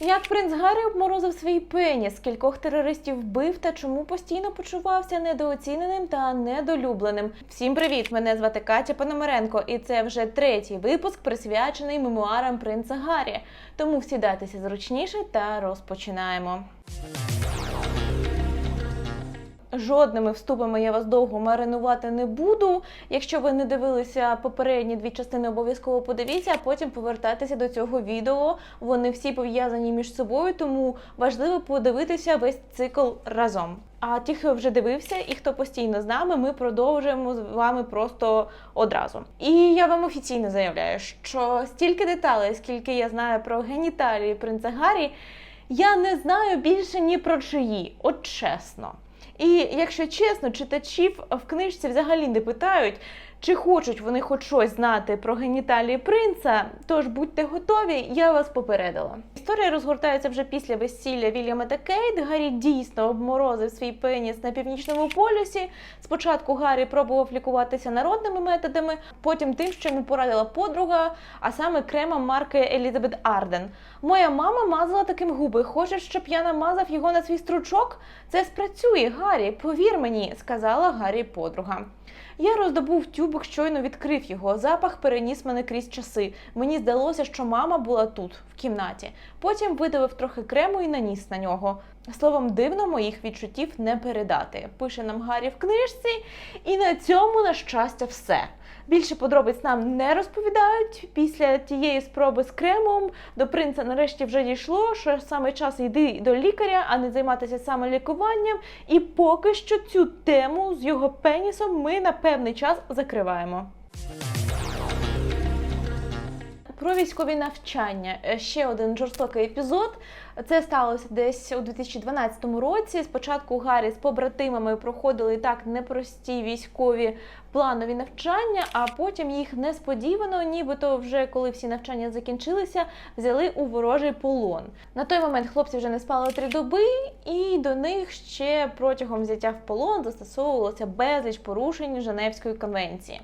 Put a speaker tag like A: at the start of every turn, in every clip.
A: Як принц Гаррі обморозив свій пеніс, кількох терористів вбив та чому постійно почувався недооціненим та недолюбленим. Всім привіт! Мене звати Катя Пономаренко, і це вже третій випуск, присвячений мемуарам принца Гаррі. Тому сідайтеся зручніше та розпочинаємо. Жодними вступами я вас довго маринувати не буду. Якщо ви не дивилися попередні дві частини, обов'язково подивіться, а потім повертайтеся до цього відео. Вони всі пов'язані між собою, тому важливо подивитися весь цикл разом. А ті, хто вже дивився і хто постійно з нами, ми продовжуємо з вами просто одразу. І я вам офіційно заявляю, що стільки деталей, скільки я знаю про геніталії принца Гаррі, я не знаю більше ні про чиї, от чесно. І якщо чесно, читачів в книжці взагалі не питають, чи хочуть вони хоч щось знати про геніталії принца. Тож будьте готові, я вас попередила. Історія розгортається вже після весілля Вільяма та Кейт. Гаррі дійсно обморозив свій пеніс на північному полюсі. Спочатку Гаррі пробував лікуватися народними методами, потім тим, що йому порадила подруга, а саме кремом марки Елізабет Арден. Моя мама мазала таким губи. Хочеш, щоб я намазав його на свій стручок? Це спрацює, Гаррі. Повір мені, сказала Гаррі подруга. Я роздобув тюбик, щойно відкрив його. Запах переніс мене крізь часи. Мені здалося, що мама була тут, в кімнаті. Потім видавив трохи крему і наніс на нього. Словом, дивно моїх відчуттів не передати. Пише нам Гаррі в книжці, і на цьому, на щастя, все. Більше подробиць нам не розповідають. Після тієї спроби з кремом до принца нарешті вже дійшло, що саме час йти до лікаря, а не займатися самолікуванням. І поки що цю тему з його пенісом ми на певний час закриваємо. Про військові навчання Е, ще один жорстокий епізод. Це сталося десь у 2012 році. Спочатку Гаррі з побратимами проходили так непрості військові планові навчання, а потім їх несподівано, нібито вже коли всі навчання закінчилися, взяли у ворожий полон. На той момент хлопці вже не спали три доби, і до них ще протягом взяття в полон застосовувалося безліч порушень Женевської конвенції.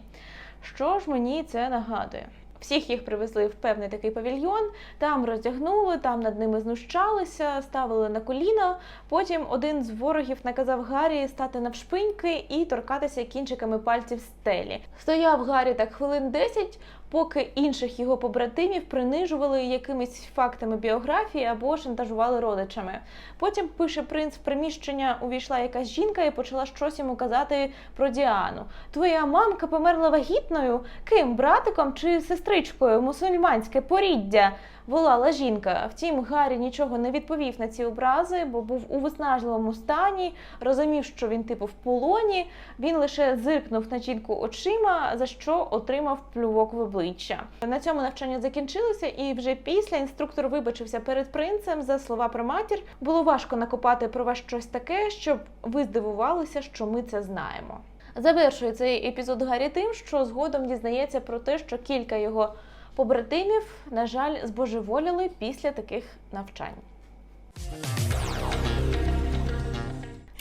A: Що ж мені це нагадує? Всіх їх привезли в певний такий павільйон, там роздягнули, там над ними знущалися, ставили на коліна. Потім один з ворогів наказав Гаррі стати навшпиньки і торкатися кінчиками пальців стелі. Стояв Гаррі так хвилин 10, поки інших його побратимів принижували якимись фактами біографії або шантажували родичами. Потім пише принц в приміщення, увійшла якась жінка і почала щось йому казати про Діану. Твоя мамка померла вагітною? Ким братиком чи сестричкою? Мусульманське поріддя. Волала жінка. Втім, Гаррі нічого не відповів на ці образи, бо був у виснажливому стані, розумів, що він типу в полоні. Він лише зиркнув на жінку очима, за що отримав плювок в обличчя. На цьому навчання закінчилося, і вже після інструктор вибачився перед принцем за слова про матір. Було важко накопати про вас щось таке, щоб ви здивувалися, що ми це знаємо. Завершує цей епізод Гаррі тим, що згодом дізнається про те, що кілька його побратимів, на жаль, збожеволіли після таких навчань.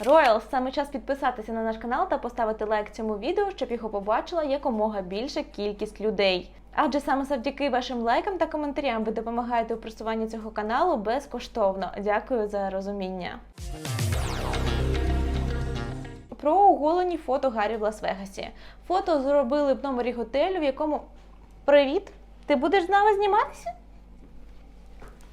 A: Роял, саме час підписатися на наш канал та поставити лайк цьому відео, щоб його побачила якомога більша кількість людей. Адже саме завдяки вашим лайкам та коментарям ви допомагаєте у просуванні цього каналу безкоштовно. Дякую за розуміння. Про оголені фото Гаррі в Лас-Вегасі. Фото зробили в номері готелю, в якому. Привіт! Ти будеш з нами зніматися?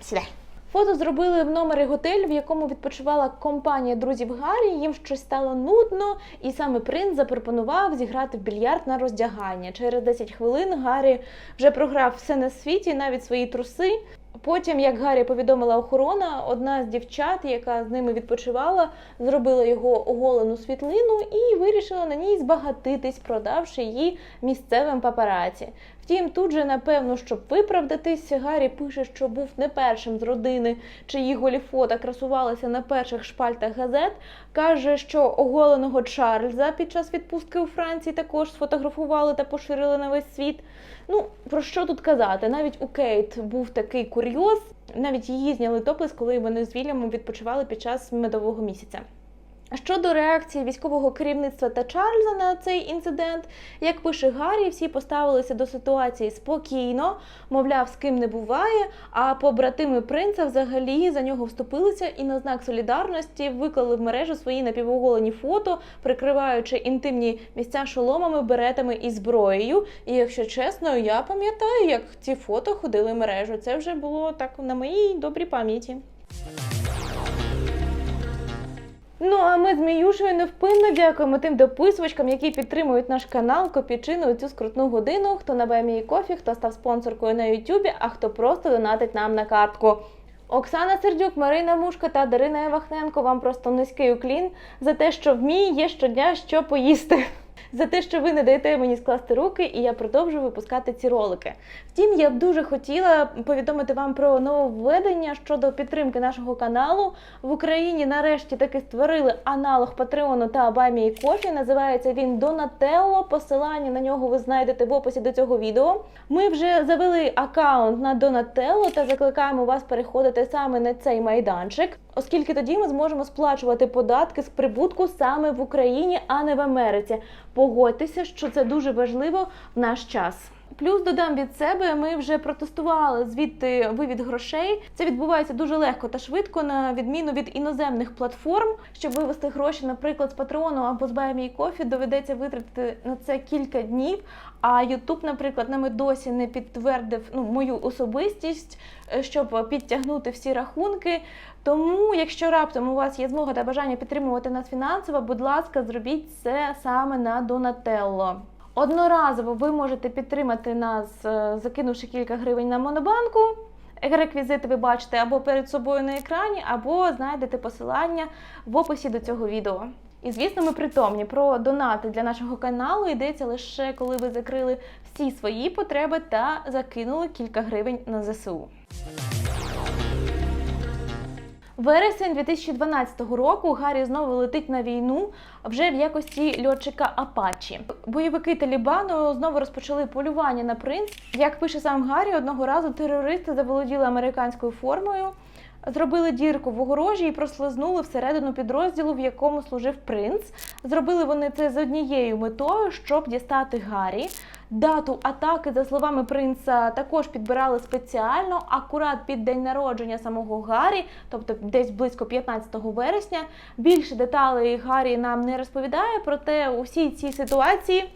A: Сідай. Фото зробили в номері готелю, в якому відпочивала компанія друзів Гаррі. Їм щось стало нудно, і саме принц запропонував зіграти в більярд на роздягання. Через 10 хвилин Гаррі вже програв все на світі, навіть свої труси. Потім, як Гаррі повідомила охорона, одна з дівчат, яка з ними відпочивала, зробила його оголену світлину і вирішила на ній збагатитись, продавши її місцевим папараці. Втім, тут же, напевно, щоб виправдатись, Гаррі пише, що був не першим з родини, чиї голі фото красувалися на перших шпальтах газет. Каже, що оголеного Чарльза під час відпустки у Франції також сфотографували та поширили на весь світ. Ну, про що тут казати? Навіть у Кейт був такий курйоз, навіть її зняли топлес, коли вони з Вільямом відпочивали під час медового місяця. Щодо реакції військового керівництва та Чарльза на цей інцидент, як пише Гаррі, всі поставилися до ситуації спокійно, мовляв, з ким не буває. А побратими принца взагалі за нього вступилися і на знак солідарності виклали в мережу свої напівоголені фото, прикриваючи інтимні місця шоломами, беретами і зброєю. І якщо чесно, я пам'ятаю, як ці фото ходили в мережу. Це вже було так на моїй добрій пам'яті. Ну а ми з Міюшею невпинно дякуємо тим дописувачкам, які підтримують наш канал копічину у цю скрутну годину. Хто на мій Кофі, хто став спонсоркою на Ютубі, а хто просто донатить нам на картку. Оксана Сердюк, Марина Мушка та Дарина Євахненко вам просто низький уклін за те, що в мій є щодня що поїсти. За те, що ви не даєте мені скласти руки, і я продовжую випускати ці ролики. Втім, я б дуже хотіла повідомити вам про нововведення щодо підтримки нашого каналу. В Україні нарешті таки створили аналог Патреону та Баймі Кофі. Називається він Донателло. Посилання на нього ви знайдете в описі до цього відео. Ми вже завели аккаунт на Донателло та закликаємо вас переходити саме на цей майданчик, оскільки тоді ми зможемо сплачувати податки з прибутку саме в Україні, а не в Америці. Погодьтеся, що це дуже важливо в наш час. Плюс додам від себе, ми вже протестували звідти вивід грошей. Це відбувається дуже легко та швидко, на відміну від іноземних платформ. Щоб вивести гроші, наприклад, з Патреону або з Buy Кофі, доведеться витратити на це кілька днів. А Ютуб, наприклад, нами досі не підтвердив ну, мою особистість, е, щоб підтягнути всі рахунки. Тому, якщо раптом у вас є змога та бажання підтримувати нас фінансово, будь ласка, зробіть це саме на Донателло. Одноразово ви можете підтримати нас, е, закинувши кілька гривень на монобанку. Реквізити ви бачите або перед собою на екрані, або знайдете посилання в описі до цього відео. І звісно, ми притомні про донати для нашого каналу йдеться лише коли ви закрили всі свої потреби та закинули кілька гривень на ЗСУ. Вересень 2012 року Гаррі знову летить на війну вже в якості льотчика Апачі. Бойовики Талібану знову розпочали полювання на принц. Як пише сам Гаррі, одного разу терористи заволоділи американською формою. Зробили дірку в огорожі і прослизнули всередину підрозділу, в якому служив принц. Зробили вони це з однією метою, щоб дістати Гаррі. Дату атаки, за словами принца, також підбирали спеціально, акурат під день народження самого Гаррі, тобто десь близько 15 вересня. Більше деталей Гаррі нам не розповідає, проте у всій цій ситуації.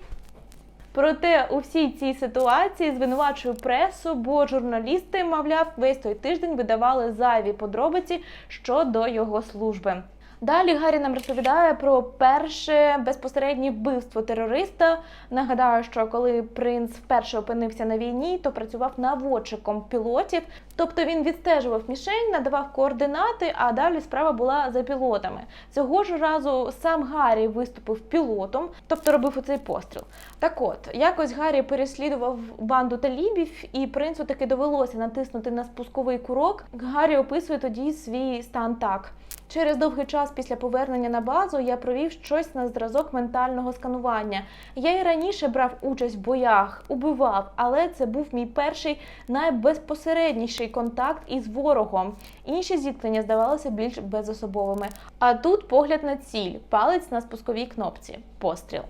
A: Проте у всій цій ситуації звинувачую пресу, бо журналісти, мовляв, весь той тиждень видавали зайві подробиці щодо його служби. Далі Гаррі нам розповідає про перше безпосереднє вбивство терориста. Нагадаю, що коли принц вперше опинився на війні, то працював наводчиком пілотів, тобто він відстежував мішень, надавав координати, а далі справа була за пілотами. Цього ж разу сам Гаррі виступив пілотом, тобто робив оцей постріл. Так от, якось Гаррі переслідував банду талібів, і принцу таки довелося натиснути на спусковий курок. Гаррі описує тоді свій стан так. Через довгий час після повернення на базу я провів щось на зразок ментального сканування. Я і раніше брав участь в боях, убивав, але це був мій перший найбезпосередніший контакт із ворогом. Інші зіткнення здавалися більш безособовими. А тут погляд на ціль, палець на спусковій кнопці, постріл.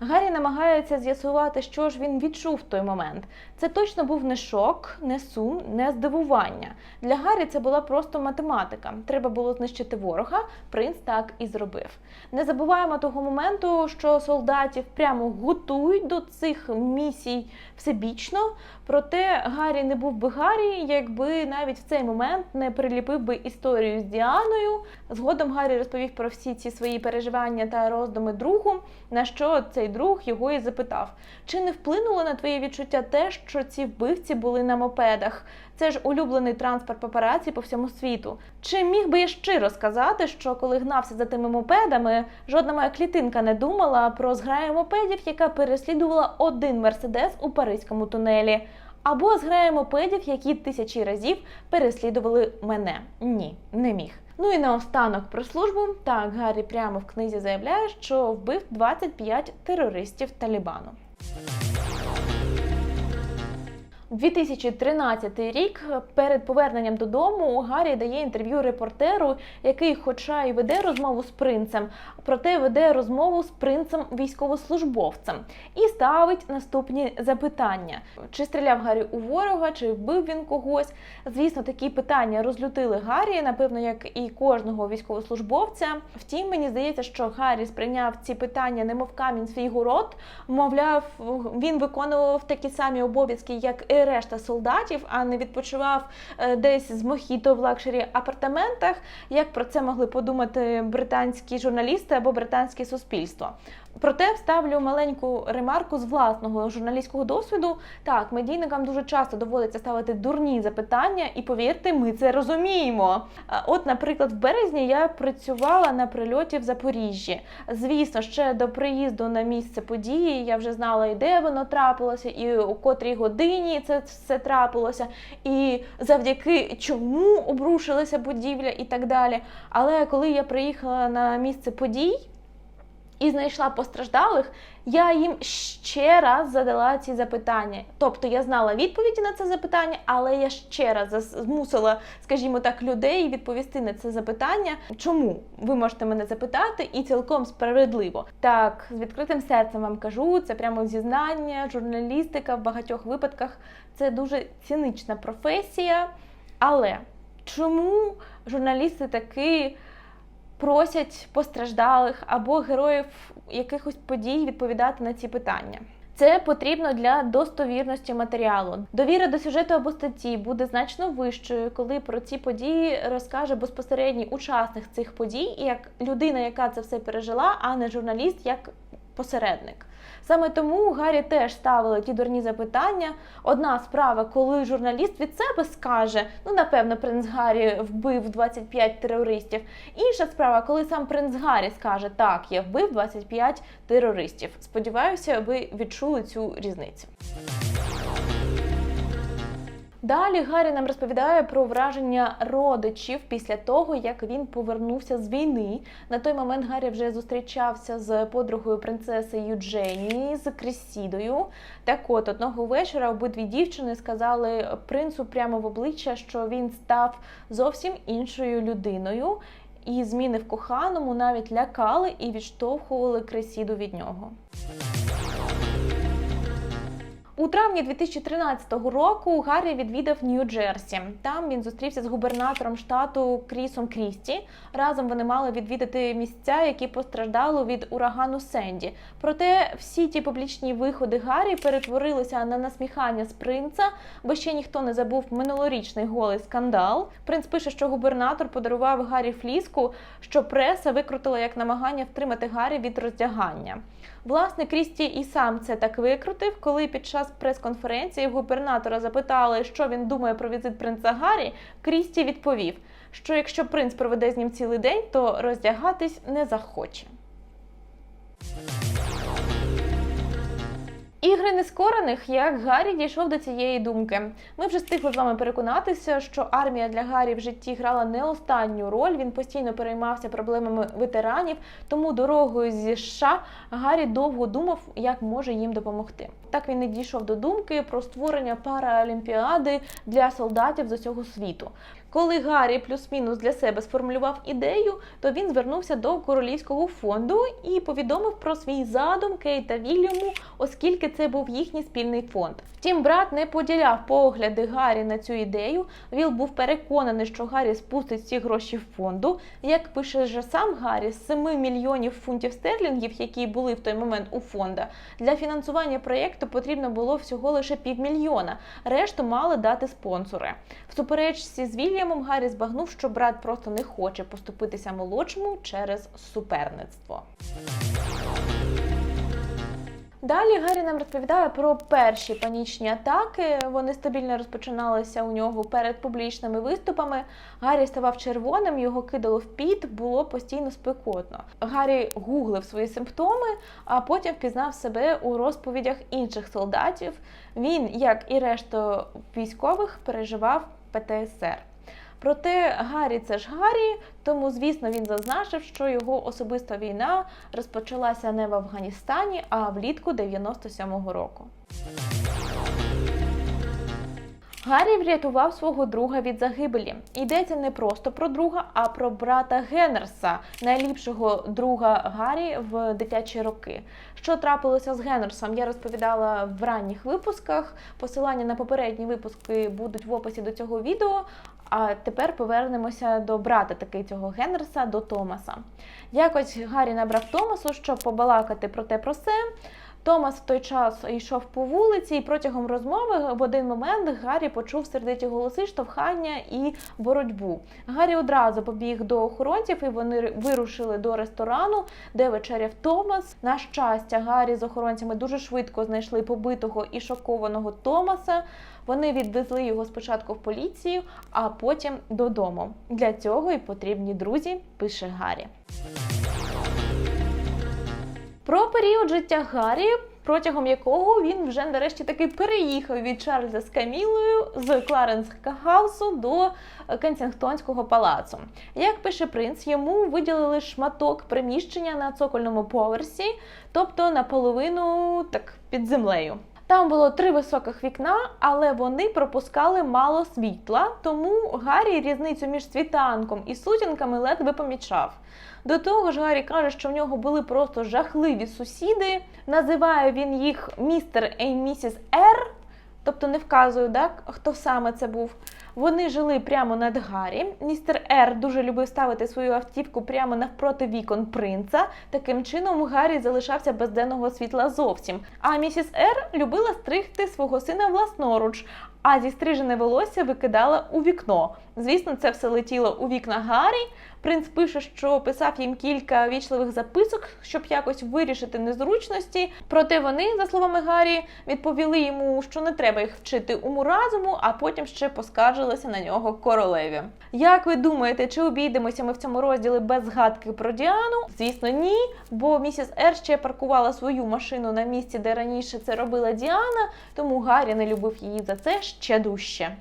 A: Гаррі намагається з'ясувати, що ж він відчув в той момент. Це точно був не шок, не сум, не здивування. Для Гаррі це була просто математика. Треба було знищити ворога. Принц так і зробив. Не забуваємо того моменту, що солдатів прямо готують до цих місій всебічно. Проте Гаррі не був би Гаррі, якби навіть в цей момент не приліпив би історію з Діаною. Згодом Гаррі розповів про всі ці свої переживання та роздуми другу, на що цей друг його і запитав: чи не вплинуло на твої відчуття те, що ці вбивці були на мопедах? Це ж улюблений транспорт папараці по всьому світу. Чи міг би я щиро сказати, що коли гнався за тими мопедами, жодна моя клітинка не думала про зграю мопедів, яка переслідувала один мерседес у паризькому тунелі? Або зграю мопедів, які тисячі разів переслідували мене? Ні, не міг. Ну і наостанок про службу. Так, Гаррі прямо в книзі заявляє, що вбив 25 терористів Талібану. 2013 рік перед поверненням додому Гаррі дає інтерв'ю репортеру, який, хоча й веде розмову з принцем, проте веде розмову з принцем військовослужбовцем і ставить наступні запитання: чи стріляв Гаррі у ворога, чи вбив він когось. Звісно, такі питання розлютили Гаррі, напевно, як і кожного військовослужбовця. Втім, мені здається, що Гаррі сприйняв ці питання, немов камінь свій город. Мовляв, він виконував такі самі обов'язки, як решта солдатів, а не відпочивав е, десь з мохіто в лакшері апартаментах. Як про це могли подумати британські журналісти або британське суспільство? Проте вставлю маленьку ремарку з власного журналістського досвіду. Так, медійникам дуже часто доводиться ставити дурні запитання, і повірте, ми це розуміємо. От, наприклад, в березні я працювала на прильоті в Запоріжжі. Звісно, ще до приїзду на місце події я вже знала, і де воно трапилося, і у котрій годині це все трапилося, і завдяки чому обрушилася будівля, і так далі. Але коли я приїхала на місце подій і знайшла постраждалих, я їм ще раз задала ці запитання. Тобто я знала відповіді на це запитання, але я ще раз змусила, скажімо так, людей відповісти на це запитання. Чому ви можете мене запитати, і цілком справедливо. Так, з відкритим серцем вам кажу, це прямо зізнання, журналістика в багатьох випадках це дуже цінична професія. Але чому журналісти таки просять постраждалих або героїв якихось подій відповідати на ці питання. Це потрібно для достовірності матеріалу. Довіра до сюжету або статті буде значно вищою, коли про ці події розкаже безпосередній учасник цих подій, як людина, яка це все пережила, а не журналіст як посередник. Саме тому Гаррі теж ставили ті дурні запитання. Одна справа, коли журналіст від себе скаже, ну напевно, принц Гаррі вбив 25 терористів. Інша справа, коли сам принц Гаррі скаже, так, я вбив 25 терористів. Сподіваюся, ви відчули цю різницю. Далі Гаррі нам розповідає про враження родичів після того, як він повернувся з війни. На той момент Гаррі вже зустрічався з подругою принцеси Юдженії з Крісідою. Так от одного вечора обидві дівчини сказали принцу прямо в обличчя, що він став зовсім іншою людиною. І зміни в коханому навіть лякали і відштовхували Кресіду від нього. У травні 2013 року Гаррі відвідав Нью-Джерсі. Там він зустрівся з губернатором штату Крісом Крісті. Разом вони мали відвідати місця, які постраждали від урагану Сенді. Проте всі ті публічні виходи Гаррі перетворилися на насміхання з принца, бо ще ніхто не забув минулорічний голий скандал. Принц пише, що губернатор подарував Гаррі фліску, що преса викрутила як намагання втримати Гаррі від роздягання. Власне, Крісті і сам це так викрутив, коли під час прес-конференції губернатора запитали, що він думає про візит принца Гаррі. Крісті відповів, що якщо принц проведе з ним цілий день, то роздягатись не захоче. Ігри нескорених, як Гаррі дійшов до цієї думки. Ми вже встигли з вами переконатися, що армія для Гаррі в житті грала не останню роль. Він постійно переймався проблемами ветеранів, тому дорогою зі США Гаррі довго думав, як може їм допомогти. Так він не дійшов до думки про створення параолімпіади для солдатів з усього світу. Коли Гаррі плюс-мінус для себе сформулював ідею, то він звернувся до королівського фонду і повідомив про свій задум Кейт та Вільяму, оскільки це був їхній спільний фонд. Втім, брат не поділяв погляди Гаррі на цю ідею. Віл був переконаний, що Гаррі спустить всі гроші в фонду. Як пише вже сам Гаррі, з 7 мільйонів фунтів стерлінгів, які були в той момент у фонда, для фінансування проєкту потрібно було всього лише півмільйона. Решту мали дати спонсори. Суперечці з Вільямом Гаррі збагнув, що брат просто не хоче поступитися молодшому через суперництво. Далі Гаррі нам розповідає про перші панічні атаки. Вони стабільно розпочиналися у нього перед публічними виступами. Гаррі ставав червоним, його кидало в піт, було постійно спекотно. Гаррі гуглив свої симптоми, а потім впізнав себе у розповідях інших солдатів. Він, як і решта військових, переживав ПТСР. Проте Гаррі це ж Гаррі, тому звісно він зазначив, що його особиста війна розпочалася не в Афганістані, а влітку 97-го року. Гаррі врятував свого друга від загибелі. Йдеться не просто про друга, а про брата Геннерса, найліпшого друга Гаррі в дитячі роки. Що трапилося з Геннерсом, я розповідала в ранніх випусках. Посилання на попередні випуски будуть в описі до цього відео. А тепер повернемося до брата таки цього Геннерса, до Томаса. Якось Гаррі набрав Томасу, щоб побалакати про те про все. Томас в той час йшов по вулиці, і протягом розмови в один момент Гаррі почув сердиті голоси, штовхання і боротьбу. Гаррі одразу побіг до охоронців, і вони вирушили до ресторану, де вечеряв Томас. На щастя, Гаррі з охоронцями дуже швидко знайшли побитого і шокованого Томаса. Вони відвезли його спочатку в поліцію, а потім додому. Для цього і потрібні друзі, пише Гаррі. Про період життя Гаррі, протягом якого він вже нарешті таки переїхав від Чарльза з Камілою з Кларенс Хаусу до Кенсінгтонського палацу. Як пише принц, йому виділили шматок приміщення на цокольному поверсі, тобто наполовину так під землею. Там було три високих вікна, але вони пропускали мало світла, тому Гаррі різницю між світанком і сутінками ледве помічав. До того ж, Гаррі каже, що в нього були просто жахливі сусіди. Називає він їх містер і місіс Р, тобто не вказую, так, хто саме це був. Вони жили прямо над Гаррі. Містер Р дуже любив ставити свою автівку прямо навпроти вікон принца. Таким чином Гаррі залишався без денного світла зовсім. А місіс Р любила стригти свого сина власноруч, а зістрижене волосся викидала у вікно. Звісно, це все летіло у вікна Гаррі. Принц пише, що писав їм кілька вічливих записок, щоб якось вирішити незручності. Проте вони, за словами Гаррі, відповіли йому, що не треба їх вчити уму разуму, а потім ще поскаржилися на нього королеві. Як ви думаєте, чи обійдемося ми в цьому розділі без згадки про Діану? Звісно, ні, бо місіс Р ще паркувала свою машину на місці, де раніше це робила Діана, тому Гаррі не любив її за це ще дужче.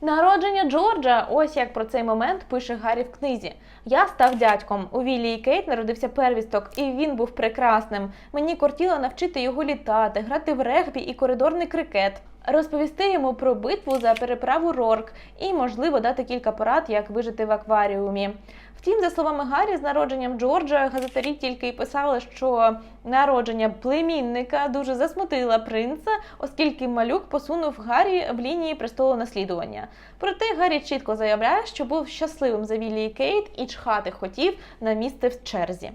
A: Народження Джорджа, ось як про цей момент пише Гаррі в книзі. Я став дядьком. У Віллі і Кейт народився первісток, і він був прекрасним. Мені кортіло навчити його літати, грати в регбі і коридорний крикет, розповісти йому про битву за переправу Рорк і, можливо, дати кілька порад, як вижити в акваріумі. Втім, за словами Гаррі, з народженням Джорджа газетарі тільки й писали, що народження племінника дуже засмутила принца, оскільки малюк посунув Гаррі в лінії престолу наслідування. Проте Гаррі чітко заявляє, що був щасливим за Віллі і Кейт і чхати хотів на місце в черзі.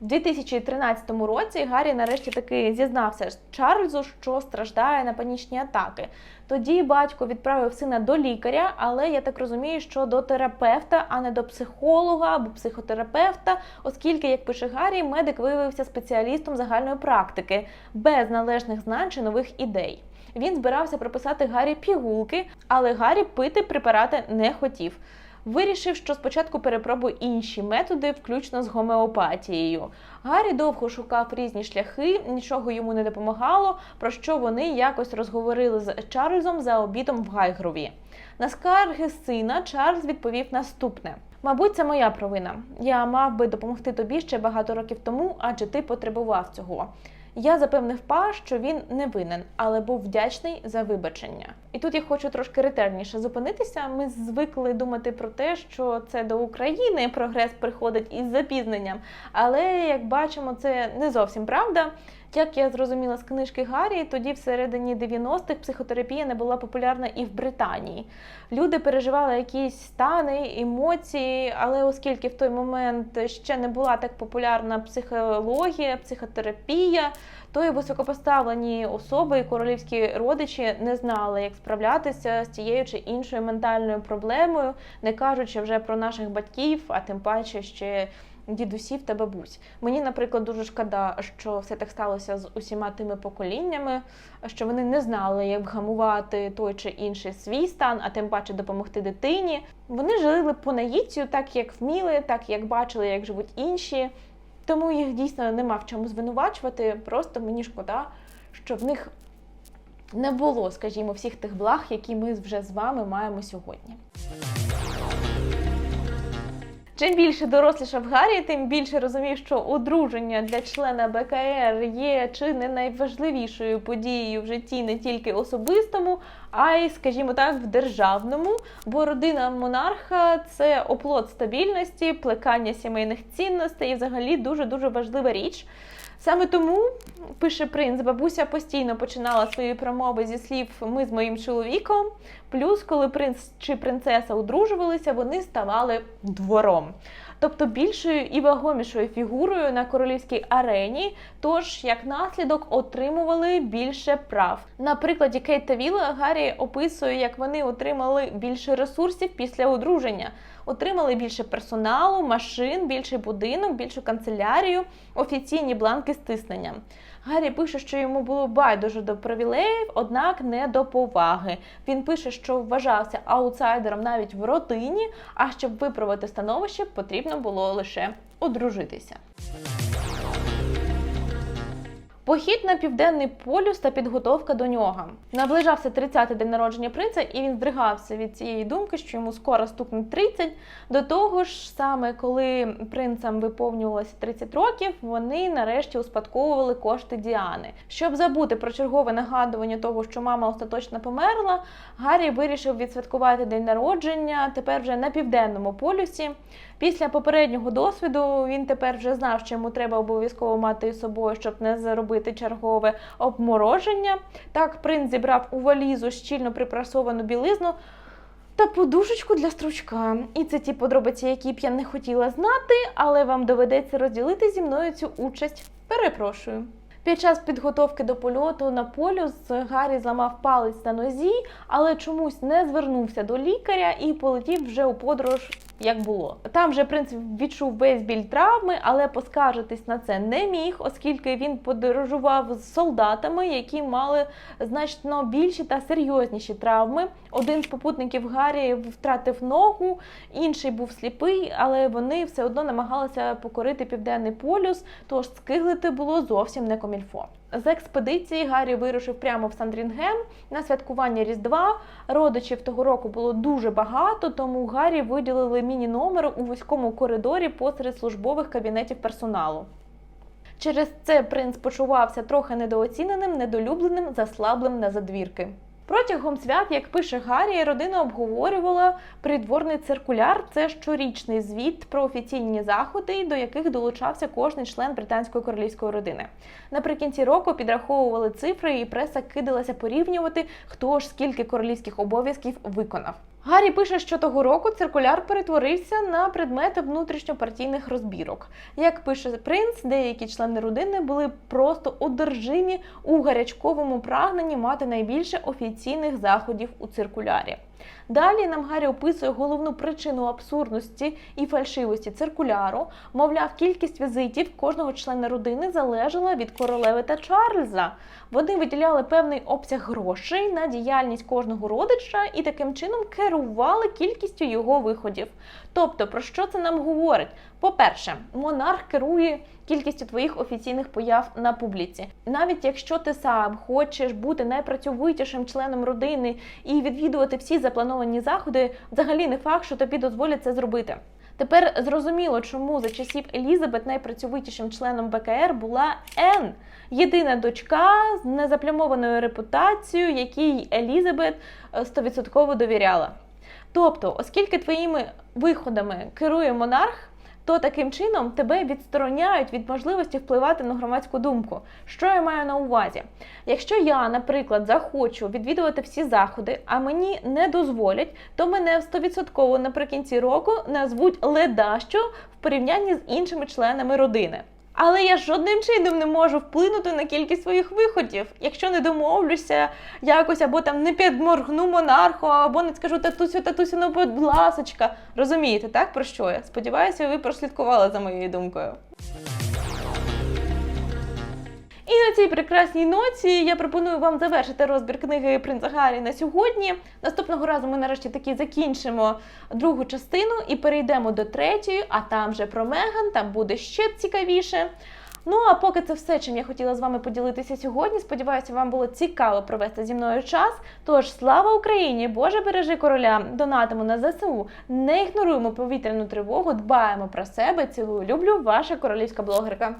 A: У 2013 році Гаррі нарешті таки зізнався Чарльзу, що страждає на панічні атаки. Тоді батько відправив сина до лікаря, але я так розумію, що до терапевта, а не до психолога або психотерапевта, оскільки, як пише Гаррі, медик виявився спеціалістом загальної практики без належних знань чи нових ідей. Він збирався прописати Гаррі пігулки, але Гаррі пити препарати не хотів. Вирішив, що спочатку перепробує інші методи, включно з гомеопатією. Гаррі довго шукав різні шляхи, нічого йому не допомагало, про що вони якось розговорили з Чарльзом за обідом в Гайгрові. На скарги сина Чарльз відповів наступне. Мабуть, це моя провина. Я мав би допомогти тобі ще багато років тому, адже ти потребував цього. Я запевнив па, що він не винен, але був вдячний за вибачення. І тут я хочу трошки ретельніше зупинитися. Ми звикли думати про те, що це до України прогрес приходить із запізненням. Але як бачимо, це не зовсім правда. Як я зрозуміла з книжки Гаррі, тоді всередині 90-х психотерапія не була популярна і в Британії. Люди переживали якісь стани, емоції, але оскільки в той момент ще не була так популярна психологія, психотерапія, то і високопоставлені особи і королівські родичі не знали, як справлятися з тією чи іншою ментальною проблемою, не кажучи вже про наших батьків, а тим паче ще дідусів та бабусь. Мені, наприклад, дуже шкода, що все так сталося з усіма тими поколіннями, що вони не знали, як вгамувати той чи інший свій стан, а тим паче допомогти дитині. Вони жили по наїцію, так як вміли, так як бачили, як живуть інші. Тому їх дійсно нема в чому звинувачувати. Просто мені шкода, що в них не було, скажімо, всіх тих благ, які ми вже з вами маємо сьогодні. Чим більше дорослішав Гаррі, тим більше розумів, що одруження для члена БКР є чи не найважливішою подією в житті не тільки особистому, а й, скажімо так, в державному. Бо родина монарха це оплот стабільності, плекання сімейних цінностей і взагалі дуже дуже важлива річ. Саме тому, пише принц, бабуся постійно починала свої промови зі слів Ми з моїм чоловіком. Плюс, коли принц чи принцеса одружувалися, вони ставали двором. Тобто більшою і вагомішою фігурою на королівській арені, тож як наслідок отримували більше прав. На прикладі Кейт та Вілла Гаррі описує, як вони отримали більше ресурсів після одруження, отримали більше персоналу, машин, більший будинок, більшу канцелярію, офіційні бланки з тисненням. Гаррі пише, що йому було байдуже до привілеїв, однак не до поваги. Він пише, що вважався аутсайдером навіть в родині, а щоб виправити становище, потрібно було лише одружитися. Похід на південний полюс та підготовка до нього. Наближався 30-й день народження принца, і він здригався від цієї думки, що йому скоро стукне 30. До того ж, саме коли принцам виповнювалося 30 років, вони нарешті успадковували кошти Діани. Щоб забути про чергове нагадування того, що мама остаточно померла, Гаррі вирішив відсвяткувати день народження тепер вже на південному полюсі. Після попереднього досвіду він тепер вже знав, що йому треба обов'язково мати із собою, щоб не заробити чергове обмороження. Так, принц зібрав у валізу щільно припрасовану білизну та подушечку для стручка. І це ті подробиці, які б я не хотіла знати, але вам доведеться розділити зі мною цю участь. Перепрошую. Під час підготовки до польоту на полюс Гаррі зламав палець на нозі, але чомусь не звернувся до лікаря і полетів вже у подорож, як було. Там же принц відчув весь біль травми, але поскаржитись на це не міг, оскільки він подорожував з солдатами, які мали значно більші та серйозніші травми. Один з попутників Гаррі втратив ногу, інший був сліпий, але вони все одно намагалися покорити південний полюс, тож скиглити було зовсім не комільфо. З експедиції Гаррі вирушив прямо в Сандрінгем на святкування Різдва. Родичів того року було дуже багато, тому Гаррі виділили міні-номер у вузькому коридорі посеред службових кабінетів персоналу. Через це принц почувався трохи недооціненим, недолюбленим, заслаблим на задвірки. Протягом свят, як пише Гаррі, родина обговорювала придворний циркуляр. Це щорічний звіт про офіційні заходи, до яких долучався кожний член британської королівської родини. Наприкінці року підраховували цифри, і преса кидалася порівнювати, хто ж скільки королівських обов'язків виконав. Гаррі пише, що того року циркуляр перетворився на предмет внутрішньопартійних розбірок. Як пише принц, деякі члени родини були просто одержимі у гарячковому прагненні мати найбільше офіційних заходів у циркулярі. Далі нам Гаррі описує головну причину абсурдності і фальшивості циркуляру. Мовляв, кількість візитів кожного члена родини залежала від королеви та Чарльза. Вони виділяли певний обсяг грошей на діяльність кожного родича і таким чином керували кількістю його виходів. Тобто, про що це нам говорить? По-перше, монарх керує кількістю твоїх офіційних появ на публіці. Навіть якщо ти сам хочеш бути найпрацьовитішим членом родини і відвідувати всі заплановані заходи, взагалі не факт, що тобі дозволять це зробити. Тепер зрозуміло, чому за часів Елізабет найпрацьовитішим членом БКР була Ен, єдина дочка з незаплямованою репутацією, якій Елізабет е, стовідсотково довіряла. Тобто, оскільки твоїми виходами керує монарх, то таким чином тебе відстороняють від можливості впливати на громадську думку. Що я маю на увазі? Якщо я, наприклад, захочу відвідувати всі заходи, а мені не дозволять, то мене стовідсотково 100% наприкінці року назвуть ледащо в порівнянні з іншими членами родини. Але я жодним чином не можу вплинути на кількість своїх виходів. Якщо не домовлюся якось, або там не підморгну монарху, або не скажу татусю, татусю, ну будь ласочка. Розумієте, так про що я? Сподіваюся, ви прослідкували за моєю думкою. На цій прекрасній ноті я пропоную вам завершити розбір книги Принца Гаррі на сьогодні. Наступного разу ми нарешті таки закінчимо другу частину і перейдемо до третьої, а там вже про Меган, там буде ще цікавіше. Ну а поки це все, чим я хотіла з вами поділитися сьогодні. Сподіваюся, вам було цікаво провести зі мною час. Тож слава Україні! Боже бережи короля! Донатимо на ЗСУ, не ігноруємо повітряну тривогу, дбаємо про себе. Цілую, люблю, ваша королівська блогерка.